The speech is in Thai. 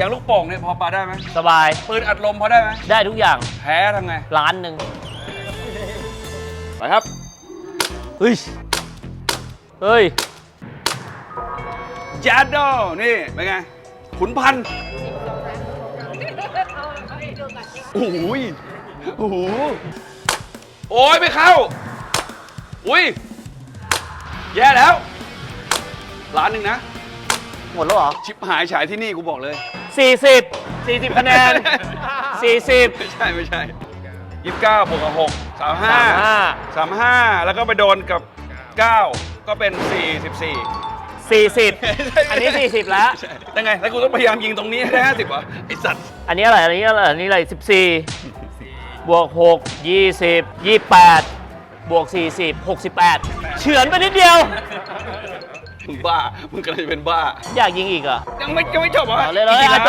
อย่างลูกโป่งเนี่ยพอปาได้ไหมสบายปืนอัดลมพอได้ไหมได้ทุกอย่างแพ้ทำไงล้านหนึ่งไปครับเฮ้ยเฮ้ยจัดโดนี่เป็นไงขุนพันธุ์โอ้โหยโอ้โหโอ้ยไม่เข้า อุ้ยแย่แล้วล้านหนึ่งนะ หมดแล้วเหรอ ชิปหายฉายที่นี่กูบอกเลย 40 40คะแนน 40 ไม่ใช่ไม่ใช่ยี่สิบเก้าบวกกับหกสามห้า35สามห้าแล้วก็ไปโดนกับเก้าก็เป็นสี่สิบสี่40 อันนี้ 40 แล้ว ยังไง แล้วกูต้องพยายามยิงตรงนี้ให้ได้ห้าสิบวะไอสัตว์อันนี้อะไร อันนี้อะไร อันนี้อะไร 14 บวก 6 20 28 บวก 40 68 เฉือนไปนิดเดียว มึงบ้า มึงกำลังจะเป็นบ้า อยากยิงอีกเหรอยังไม่ยังไม่จบเหรอเอาเลยเลยอีกอะ